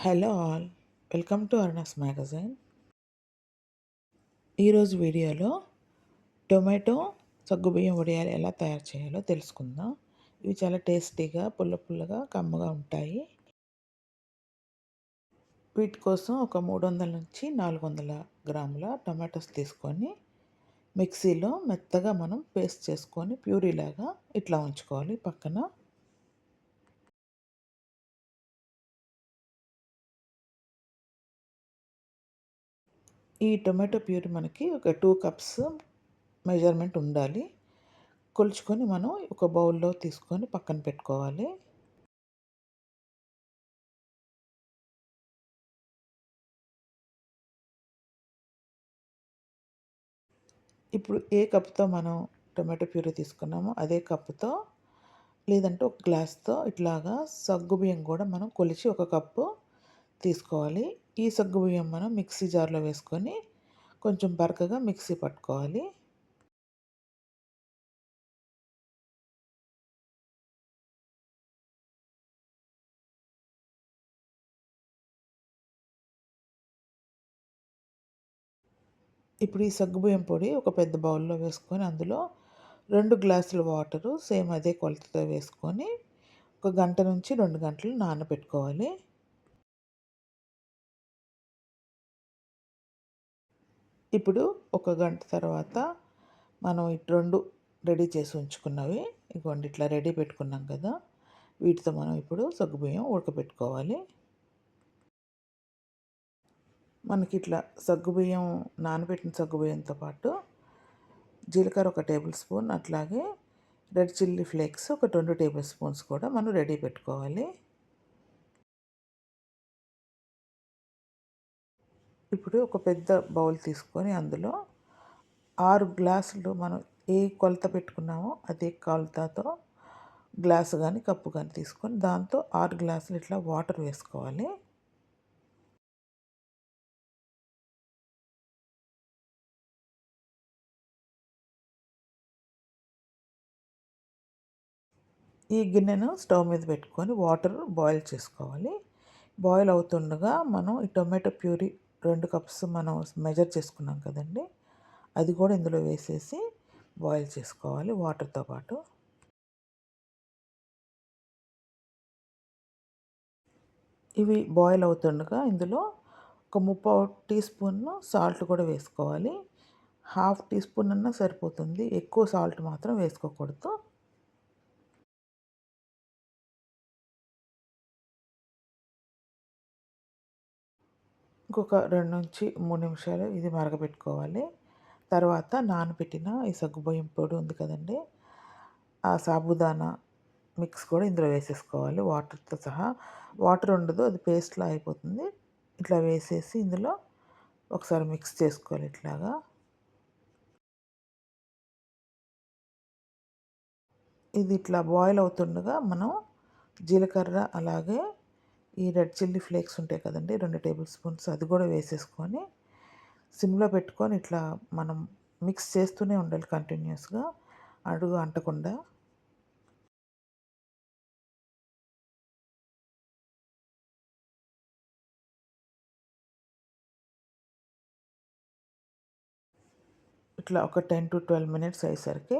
Hello all welcome to అర్నస్ magazine. ఈరోజు వీడియోలో టొమాటో సగ్గుబియ్యం వడియాలు ఎలా తయారు చేయాలో తెలుసుకుందాం. ఇవి చాలా టేస్టీగా పుల్ల పుల్లగా కమ్మగా ఉంటాయి. వీటి కోసం ఒక మూడు వందల నుంచి నాలుగు వందల గ్రాముల టొమాటోస్ తీసుకొని మిక్సీలో మెత్తగా మనం పేస్ట్ చేసుకొని ప్యూరీలాగా ఇట్లా ఉంచుకోవాలి పక్కన. ఈ టొమాటో ప్యూరీ మనకి ఒక టూ కప్స్ మెజర్మెంట్ ఉండాలి. కొలుచుకొని మనం ఒక బౌల్లో తీసుకొని పక్కన పెట్టుకోవాలి. ఇప్పుడు ఏ కప్తో మనం టొమాటో ప్యూరీ తీసుకున్నామో అదే కప్తో లేదంటే ఒక గ్లాస్తో ఇట్లాగా సగ్గు బియ్యం కూడా మనం కొలిచి ఒక కప్పు తీసుకోవాలి. ఈ సగ్గు బియ్యం మనం మిక్సీ జార్లో వేసుకొని కొంచెం బరకగా మిక్సీ పట్టుకోవాలి. ఇప్పుడు ఈ సగ్గుబియ్యం పొడి ఒక పెద్ద బౌల్లో వేసుకొని అందులో రెండు గ్లాసుల వాటరు సేమ్ అదే కొలతతో వేసుకొని ఒక గంట నుంచి రెండు గంటలు నానబెట్టుకోవాలి. ఇప్పుడు ఒక గంట తర్వాత మనం ఇటు రెండు రెడీ చేసి ఉంచుకున్నవి. ఇగోండి ఇట్లా రెడీ పెట్టుకున్నాం కదా. వీటితో మనం ఇప్పుడు సగ్గుబియ్యం ఉడకబెట్టుకోవాలి మనకి ఇట్లా సగ్గుబియ్యం నానబెట్టిన సగ్గుబియ్యంతో పాటు జీలకర్ర ఒక టేబుల్ స్పూన్ అట్లాగే రెడ్ చిల్లీ ఫ్లేక్స్ ఒక రెండు టేబుల్ స్పూన్స్ కూడా మనం రెడీ పెట్టుకోవాలి. ఇప్పుడు ఒక పెద్ద బౌల్ తీసుకొని అందులో ఆరు గ్లాసులు మనం ఏ కొలత పెట్టుకున్నామో అదే కొలతతో గ్లాసు కానీ కప్పు కానీ తీసుకొని దాంతో ఆరు గ్లాసులు ఇట్లా వాటర్ వేసుకోవాలి. ఈ గిన్నెను స్టవ్ మీద పెట్టుకొని వాటర్ బాయిల్ చేసుకోవాలి. బాయిల్ అవుతుండగా మనం ఈ టొమాటో ప్యూరీ రెండు కప్స్ మనం మెజర్ చేసుకున్నాం కదండి. అది కూడా ఇందులో వేసేసి బాయిల్ చేసుకోవాలి వాటర్తో పాటు. ఇవి బాయిల్ అవుతుండగా ఇందులో ఒక ముప్పై టీ స్పూన్ సాల్ట్ కూడా వేసుకోవాలి. హాఫ్ టీ స్పూన్ అన్నా సరిపోతుంది. ఎక్కువ సాల్ట్ మాత్రం వేసుకోకూడదు. ఇంకొక రెండు నుంచి మూడు నిమిషాలు ఇది మరగబెట్టుకోవాలి. తర్వాత నానబెట్టిన ఈ సగ్గుబియ్యం పొడి ఉంది కదండి ఆ సాబుదానా మిక్స్ కూడా ఇందులో వేసేసుకోవాలి. వాటర్తో సహా వాటర్ ఉండదు అది పేస్ట్లా అయిపోతుంది. ఇట్లా వేసేసి ఇందులో ఒకసారి మిక్స్ చేసుకోవాలి ఇట్లాగా. ఇది ఇట్లా బాయిల్ అవుతుండగా మనం జీలకర్ర అలాగే ఈ రెడ్ చిల్లీ ఫ్లేక్స్ ఉంటాయి కదండి రెండు టేబుల్ స్పూన్స్ అది కూడా వేసేసుకొని సిమ్లో పెట్టుకొని ఇట్లా మనం మిక్స్ చేస్తూనే ఉండాలి కంటిన్యూస్గా అడుగు అంటకుండా. ఇట్లా ఒక టెన్ టు ట్వెల్వ్ మినిట్స్ అయ్యేసరికి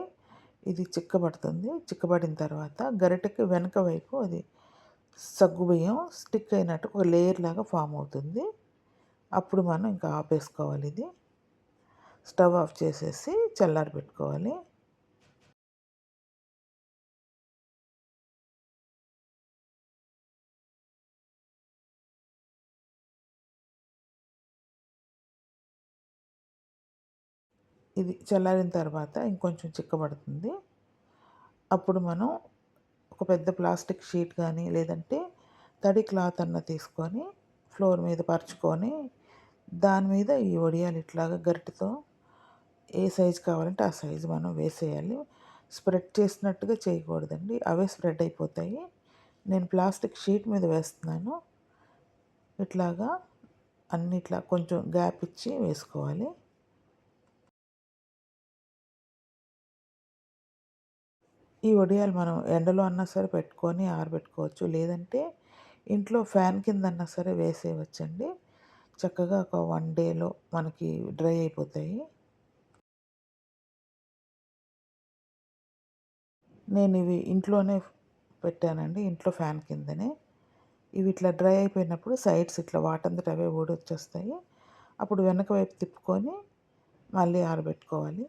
ఇది చిక్కబడుతుంది. చిక్కబడిన తర్వాత గరిటెకి వెనక వైపు అది సగ్గుబియ్యం స్టిక్ అయినట్టు ఒక లేయర్ లాగా ఫామ్ అవుతుంది. అప్పుడు మనం ఇంకా ఆపేసుకోవాలి ఇది. స్టవ్ ఆఫ్ చేసేసి చల్లారి పెట్టుకోవాలి. ఇది చల్లారిన తర్వాత ఇంకొంచెం చిక్కబడుతుంది. అప్పుడు మనం ఒక పెద్ద ప్లాస్టిక్ షీట్ కానీ లేదంటే తడి క్లాత్ అన్న తీసుకొని ఫ్లోర్ మీద పరుచుకొని దాని మీద ఈ వడియాలు ఇట్లాగా గరిటతో ఏ సైజు కావాలంటే ఆ సైజు మనం వేసేయాలి. స్ప్రెడ్ చేసినట్టుగా చేయకూడదండి. అవే స్ప్రెడ్ అయిపోతాయి. నేను ప్లాస్టిక్ షీట్ మీద వేస్తున్నాను. ఇట్లాగా అన్నిట్లా కొంచెం గ్యాప్ ఇచ్చి వేసుకోవాలి. ఈ వడియాలు మనం ఎండలో అన్నా సరే పెట్టుకొని ఆరబెట్టుకోవచ్చు. లేదంటే ఇంట్లో ఫ్యాన్ కిందన్నా సరే వేసేయవచ్చండి. చక్కగా ఒక వన్ డేలో మనకి డ్రై అయిపోతాయి. నేను ఇవి ఇంట్లోనే పెట్టానండి ఇంట్లో ఫ్యాన్ కిందనే. ఇవి ఇట్లా డ్రై అయిపోయినప్పుడు సైడ్స్ ఇట్లా వాటంతట అవే ఊడొచ్చేస్తాయి. అప్పుడు వెనక వైపు తిప్పుకొని మళ్ళీ ఆరబెట్టుకోవాలి.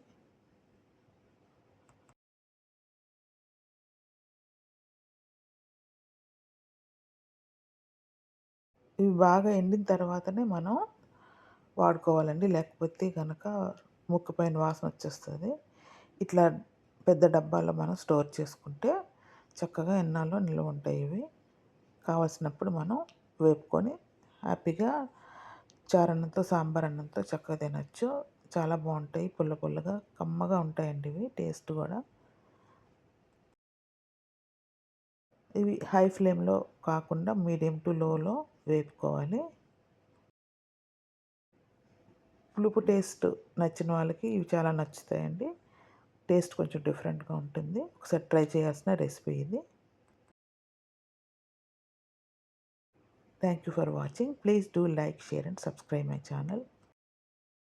ఇవి బాగా ఎండిన తర్వాతనే మనం వాడుకోవాలండి. లేకపోతే కనుక ముక్క పైన వాసన వచ్చేస్తుంది. ఇట్లా పెద్ద డబ్బాలో మనం స్టోర్ చేసుకుంటే చక్కగా ఎన్నాళ్ళు నిల్వ ఉంటాయి ఇవి. కావలసినప్పుడు మనం వేపుకొని హ్యాపీగా చారన్నంతో సాంబార్ అన్నంతో చక్కగా తినచ్చు. చాలా బాగుంటాయి. పుల్ల పుల్లగా కమ్మగా ఉంటాయండి ఇవి. టేస్ట్ కూడా. ఇవి హై ఫ్లేమ్లో కాకుండా మీడియం టు లోలో వేపుకోవాలి. పులుపు టేస్ట్ నచ్చిన వాళ్ళకి ఇవి చాలా నచ్చుతాయండి. టేస్ట్ కొంచెం డిఫరెంట్గా ఉంటుంది. ఒకసారి ట్రై చేయాల్సిన రెసిపీ ఇది. Thank you for watching please do like share and subscribe my channel